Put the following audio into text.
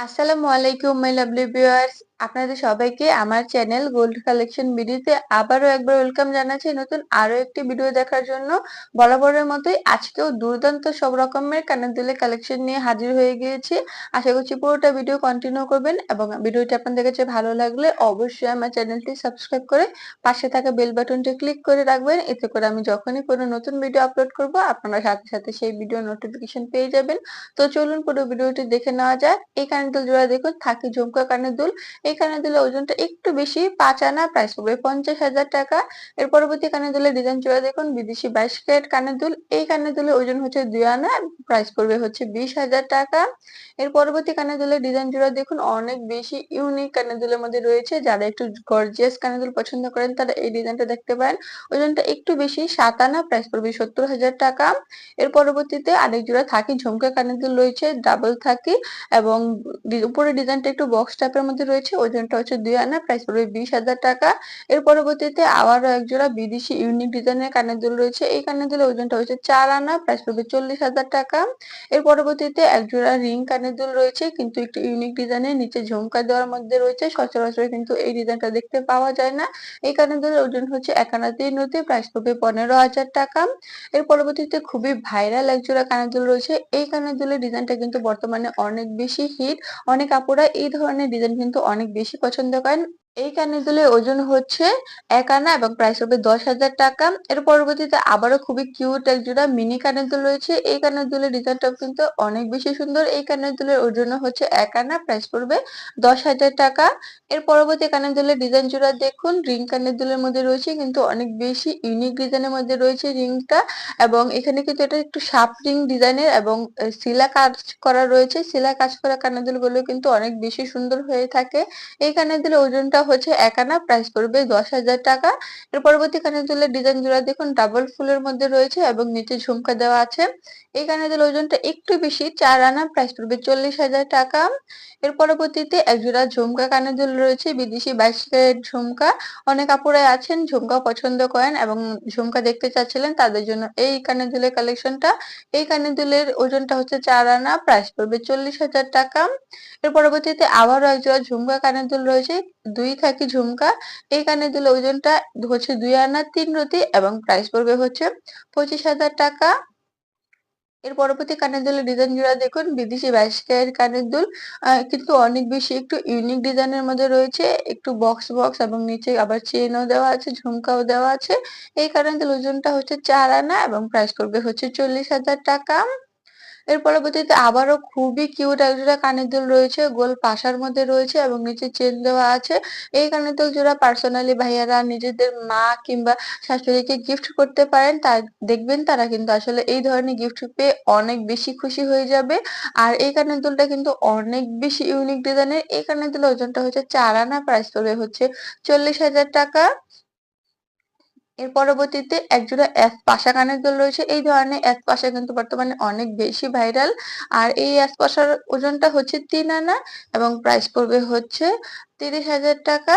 আসসালামু আলাইকুম my lovely viewers আপনাদের সবাইকে আমার চ্যানেল গোল্ড কালেকশন ভিডিওতে আবারও একবার ওয়েলকাম জানাচ্ছি। নতুন আরও একটি ভিডিও দেখার জন্য বরাবরের মতোই আজকেও দুর্দান্ত সব রকমের কানের দুলে কালেকশন নিয়ে হাজির হয়ে গিয়েছি। আশা করছি পুরোটা ভিডিও কন্টিনিউ করবেন এবং ভিডিওটি আপনাদের কাছে ভালো লাগলে অবশ্যই আমার চ্যানেলটি সাবস্ক্রাইব করে পাশে থাকা বেল বাটনটি ক্লিক করে রাখবেন। এতে করে আমি যখনই কোনো নতুন ভিডিও আপলোড করব, আপনারা সাথে সাথে সেই ভিডিও নোটিফিকেশন পেয়ে যাবেন। তো চলুন পুরো ভিডিওটি দেখে নেওয়া যায় এই কানের দুল জোড়া দেখুন, থাকি ঝুমকা কানের দুল। এই কানের দুলের ওজনটা একটু বেশি, পাঁচ আনা প্রাইস পড়বে। পঞ্চাশ হাজার টাকা। এর পরবর্তী কানের দুলের ডিজাইন জোড়া দেখুন, বিদেশি বাইশ ক্যারেট কানের দুল। এই কানের দুলের ওজন হচ্ছে দুই আনা প্রাইস পড়বে হচ্ছে বিশ হাজার টাকা। এর পরবর্তী কানের দুলের ডিজাইন জোড়া দেখুন, অনেক বেশি ইউনিক কানের দুলের মধ্যে রয়েছে। যারা একটু গর্জিয়াস কানের দুল পছন্দ করেন, তারা এই ডিজাইনটা দেখতে পারেন। ওজনটা একটু বেশি, সাত আনা প্রাইস পড়বে সত্তর হাজার টাকা। এর পরবর্তীতে আরেক জোড়া থাকি, ঝুমকা কানের দুল রয়েছে ডাবল থাকি এবং উপরে ডিজাইনটা একটু বক্স টাইপের মধ্যে রয়েছে। ওজনটা হচ্ছে দুই আনা প্রাইস পড়বে বিশ হাজার টাকা। এর পরবর্তীতে আবারও এক জোড়া বিদেশি ইউনিক ডিজাইনের কানের দুল রয়েছে। এই কানের দুলের ওজনটা হচ্ছে চার আনা প্রাইস পড়বে চল্লিশ হাজার টাকা। এর পরবর্তীতে এক জোড়া রিং কানের দুল রয়েছে, কিন্তু একটু ইউনিক ডিজাইনের নিচে ঝুমকা দেওয়ার মধ্যে রয়েছে। সচরাচর কিন্তু এই ডিজাইনটা দেখতে পাওয়া যায় না। এই কানের দুলের ওজন হচ্ছে এক আনা তিন নতি প্রাইস পড়বে পনেরো হাজার টাকা। এর পরবর্তীতে খুবই ভাইরাল এক জোড়া কানের দুল রয়েছে। এই কানের দুলের ডিজাইনটা কিন্তু বর্তমানে অনেক বেশি হিট অনেক আপুরা এই ধরনের ডিজাইন কিন্তু অনেক বেশি পছন্দ করেন। এই কানের দুলের ওজন হচ্ছে এক আনা এবং প্রাইস হবে দশ হাজার টাকা। এর পরবর্তীতে আবারও খুবই কিউট এক জোড়া মিনি কানের দুল রয়েছে। এই কানের দুলের ডিজাইনটাও কিন্তু অনেক বেশি সুন্দর। এই কানের দুলের ওজন হচ্ছে এক আনা প্রাইস পড়বে দশ হাজার টাকা। এর পরবর্তী কানের দুলের ডিজাইন জোড়া দেখুন রিং কানের দুলের মধ্যে রয়েছে কিন্তু অনেক বেশি ইউনিক ডিজাইনের মধ্যে রয়েছে রিংটা এবং এখানে কিন্তু এটা একটু শার্প রিং ডিজাইনের এবং সিলা কাজ করা রয়েছে। সিলা কাজ করা কানের দুলগুলো কিন্তু অনেক বেশি সুন্দর হয়ে থাকে। এই কানের দুলের ওজনটা হচ্ছে এক আনা প্রাইস পড়বে দশ হাজার টাকা। এর পরবর্তী কানের দুলের ডিজাইন জোড়া দেখুন ডাবল ফুলের মধ্যে রয়েছে এবং নিচে ঝুমকা দেওয়া আছে। এই কানের দুলের ওজনটা একটু বেশি, চার আনা প্রাইস পড়বে চল্লিশ হাজার টাকা। এর পরবর্তীতে এক জোড়া ঝুমকা কানের দুল রয়েছে, বিদেশি বাইশ ক্যারেট ঝুমকা। অনেক আপুরাই আছেন ঝুমকা পছন্দ করেন এবং ঝুমকা দেখতে চাচ্ছিলেন, তাদের জন্য এই কানের দুলের কালেকশনটা এই কানের দুলের ওজনটা হচ্ছে চার আনা প্রাইস পড়বে চল্লিশ হাজার টাকা। এর পরবর্তীতে আবারও এক জোড়া ঝুমকা কানের দুল রয়েছে দুই থাকি ঝুমকা, এই কানের দুলের ওজনটা হচ্ছে দুই আনা তিন রতি এবং প্রাইস পড়বে হচ্ছে পঁচিশ হাজার টাকা। এর পরবর্তী কানের দুলের ডিজাইন জোড়া দেখুন, বিদেশি বাইশ কানের দুল। কিন্তু অনেক বেশি, একটু ইউনিক ডিজাইনের মধ্যে রয়েছে, একটু বক্স বক্স এবং নিচে আবার চেনও দেওয়া আছে, ঝুমকাও দেওয়া আছে। এই কানের দুল ওজনটা হচ্ছে চার আনা এবং প্রাইস করবে হচ্ছে চল্লিশ হাজার টাকা। এর পরবর্তীতে আবারও খুবই কিউট একজোড়া কানের দুল রয়েছে, গোল পাশার মধ্যে রয়েছে এবং নিচে চেন দেওয়া আছে। এই কানের দুল জোড়া পার্সোনালি ভাইয়ারা নিজেদের মা কিংবা শাশুড়িকে গিফট করতে পারেন তা দেখবেন তারা কিন্তু আসলে এই ধরনের গিফট পেয়ে অনেক বেশি খুশি হয়ে যাবে। আর এই কানের দুলটা কিন্তু অনেক বেশি ইউনিক ডিজাইনের এই কানের দুলের ওজনটা হচ্ছে চার আনা প্রাইস পড়বে হচ্ছে চল্লিশ হাজার টাকা। এর পরবর্তীতে একজোড়া এক পাশা কানের দোল রয়েছে। এই ধরনের এক পাশা কিন্তু বর্তমানে অনেক বেশি ভাইরাল। আর এই এক পাশার ওজনটা হচ্ছে তিন আনা এবং প্রাইস পড়বে হচ্ছে তিরিশ হাজার টাকা।